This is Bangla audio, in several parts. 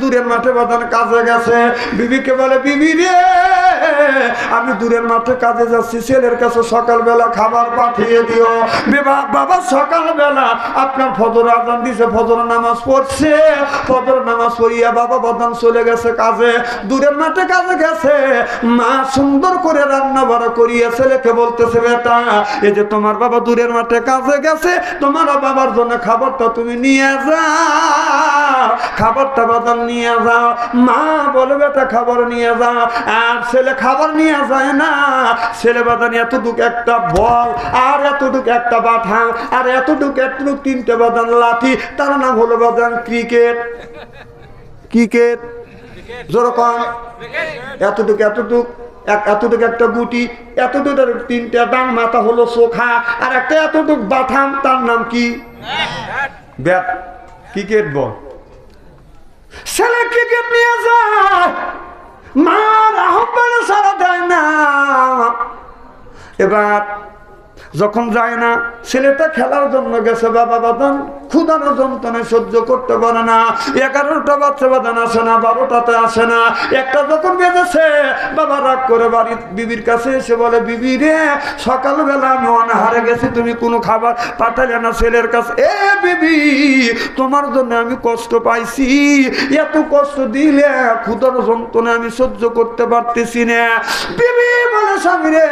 দূরের মাঠে বাদান কাজে গেছে। বিবিকে বলে, বিবি রে, আমি দূরের মাঠে কাজে যাচ্ছি। ছেলের কাছে সকালবেলা খাবার পাঠিয়ে দিও। বাবা, সকালবেলা আপনার ফজর আজান দিছে, ফজর নামাজ পড়ছে। ফজর নামাজ পড়িয়া বাবা বাদান চলে গেছে কাজে। দূরের মাঠে কাজে গেছে। মা সুন্দর করে রান্না বাড়া করিয়া ছেলেকে বলতেছে, বেটা, এই যে তোমার বাবা দূরের মাঠে কাজে গেছে, তোমার বাবার জন্য খাবারটা তুমি নিয়ে যাও। খাবারটা বাদান নিয়ে যাও। মা বলে, বেটা, খাবার নিয়ে যাও। আর ছেলে, খাবার নিয়ে যায় না। ছেলে বাদান এতটুক একটা বল, আর এতটুক একটা বাঠান আর এতটুকু এতটুক তিনটে বাদান লাঠি। তার নাম হলো বাদান ক্রিকেট। ক্রিকেট? যেরকম এতটুকু, এতটুক, এক, এতটুকু একটা গুটি এতটুকু তিনটা ডাং মাথা হলো চোখা আর একটা এতটুকু বাথাম তার নাম কি? ব্যাট। Cricket ball. ছেলে ক্রিকেট নিয়ে যায় মার আহ্বানে সারা দেয় না। এবার যখন যায় না, ছেলেটা খেলার জন্য গেছে, বাবা বাদান ক্ষুদানো যন্ত্রণায় সহ্য করতে পারে না। এগারোটা বাচ্চা বাদান আসে না, বারোটাতে আসে না। একটা যখন বেঁধেছে বাবা রাগ করে বাড়ির বিবির কাছে এসে বলে, বিবি রে, সকালবেলা আমি অনাহারে গেছি, তুমি কোনো খাবার পাঠালে না ছেলের কাছে? এ বিবি, তোমার জন্য আমি কষ্ট পাইছি। এত কষ্ট দিলে ক্ষুদানো যন্ত্রণা আমি সহ্য করতে পারতেছি না। বিবি স্বামী রে,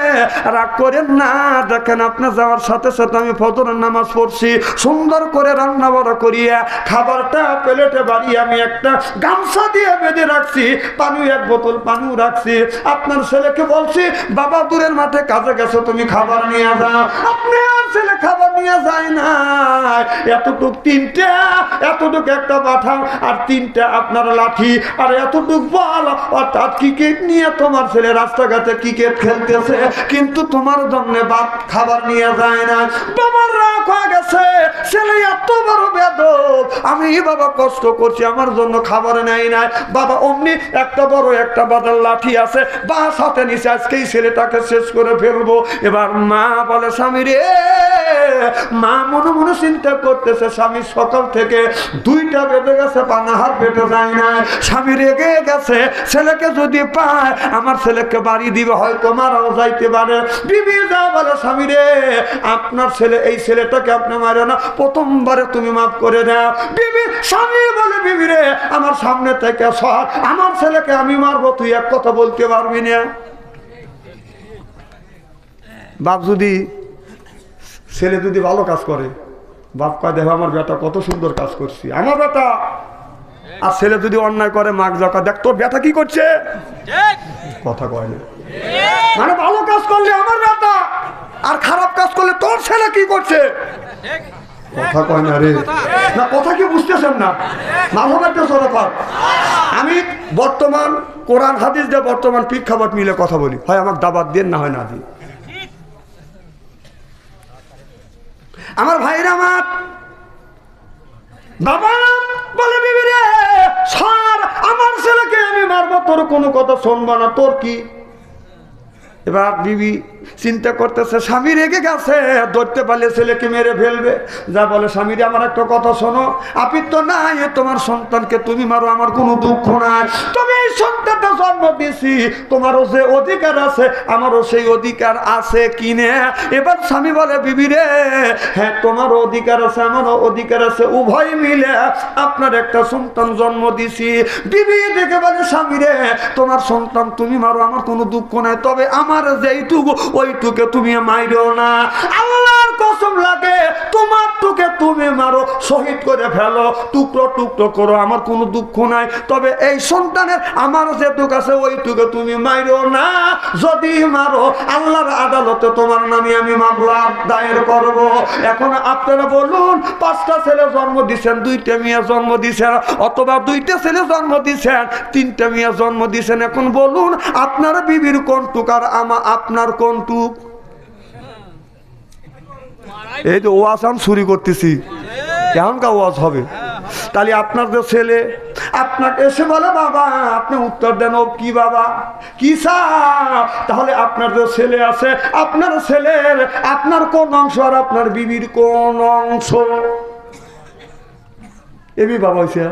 রাগ করেন না। দেখেন আপনি যাওয়ার সাথে সাথে আমি ফজরের নামাজ পড়ছি, সুন্দর করে রান্না বড়া করিয়া খাবারটা প্লেটে বাড়িয়ে আমি একটা গামছা দিয়ে বেঁধে রাখছি, পানি এক বোতল পানু রাখছি। আপনার ছেলেকে বলছি, বাবা, দূরের মাঠে কাজে গেছো, তুমি খাবার নিয়ে যাও। আপনি ছেলে খাবার নিয়ে যায় না। এতটুক তিনটা, এতটুক একটা পাঠাও আর তিনটা আপনার লাঠি, আর এতটুক বল। অর্থাৎ ক্রিকেট নিয়ে তোমার ছেলে রাস্তাঘাটে ক্রিকেট খেলতেছে, কিন্তু তোমার জন্য ভাত খাবার নিয়ে যায় না। বাবার রাগ হয়ে গেছে। ছেলে এত বড় বেদ আমি বাবা কষ্ট করছি, আমার জন্য খাবার নেই নাই বাবা অমনি একটা বড় একটা বাজার লাঠি আছে, বা সাথে নিচে আজকেই ছেলেটাকে শেষ করে ফেলব। এবার মা বলে, স্বামী রে মা মনে মনে চিন্তা করতেছে, স্বামী সকাল থেকে দুইটা বেঁধে গেছে পানাহার পেটে যায় না স্বামী রেগে গেছে, ছেলেকে যদি পায়, আমার ছেলেকে বাড়ি দিবে, হয়তো মারাও যাইতে পারে। বিবি যা বলে, স্বামী রে, আপনার ছেলে, এই ছেলেটাকে আপনি মারে না, প্রথমবারে তুমি মাফ করে দাও। বিবি, স্বামী বলে, বিবি রে, আমার সামনে থেকে সর, আমার ছেলেকে আমি মারবো, তুই এক কথা বলতে পারবি না? বাপ যদি ছেলে যদি ভালো কাজ করে বাপ কয় দেখো আমার বেটা কত সুন্দর কাজ করছি। আমার বেটা? আর ছেলে যদি অন্যায় করে মাক জকা দেখ তোর বেটা কি করছে? কথা কয় না। মানে ভালো কাজ করলে আমার বেটা আর খারাপ কাজ করলে তোর ছেলে কি করছে? কথা কয় না রে। না কথা কি বুঝতেছেন না? মাধব একটা সরকার আমি বর্তমান কোরআন হাদিস দিয়ে বর্তমান প্রেক্ষাপট মিলে কথা বলি। হয় আমাকে দাবাত দিয়ে না হয় না দিই আমার ভাইরা আমার। বাবা, বলে আমার ছেলেকে আমি তোর কোনো কথা শুনব না, তোর কি? এবার বিবি চিন্তা করতেছে, স্বামী রেগে গেছে, ধরতে পারলে ছেলেকে মেরে ফেলবে। যা বলে স্বামীরে আমার একটা কথা শোনো আপনি তো নাই, তোমার সন্তানকে তুমি মারো, আমার কোনো দুঃখ নাই। এই সন্তানটা জন্ম দিছি তোমারও যে অধিকার আছে, আমারও সেই অধিকার আছে এবার স্বামী বলে হ্যাঁ অধিকার আছে, আমারও অধিকার আছে, উভয় মিলে আপনার একটা সন্তান জন্ম দিছি বিবি দেখে বলে, স্বামী রে, তোমার সন্তান তুমি মারো, আমার কোনো দুঃখ নাই, তবে আমার যেইটুকু, ওইটুকে তুমি মাইরো না। আল্লাহর কসম লাগে, তোমার টুকে তুমি মারো, শহীদ করে ফেলো, টুকরো টুকরো করো, আমার কোনো দুঃখ নাই। তবে এই সন্তানের আমার যেটুক আছে ওইটুকে তুমি মাইরো না। যদি মারো, আল্লাহর আদালতে তোমার নামে আমি মামলা দায়ের করব। এখন আপনারা বলুন, পাঁচটা ছেলে জন্ম দিছেন, দুইটা মেয়ে জন্ম দিছেন, অথবা দুইটা ছেলে জন্ম দিছেন, তিনটা মেয়ে জন্ম দিছেন। এখন বলুন, আপনার বিবির কোন টুক আর আমা আপনার কোন টুক এই যে ওয়াজ আমি চুরি করতেছি। এমনকা ওয়াজ হবে? তাহলে আপনার যে ছেলে আপনার এসে বলে, বাবা, আপনি উত্তর দেন কি বাবা? কি তাহলে আপনার যে ছেলে আছে, আপনার ছেলের, আপনার কোন অংশ আর আপনার বিবির কোন অংশ? এবি বাবা হয়েছে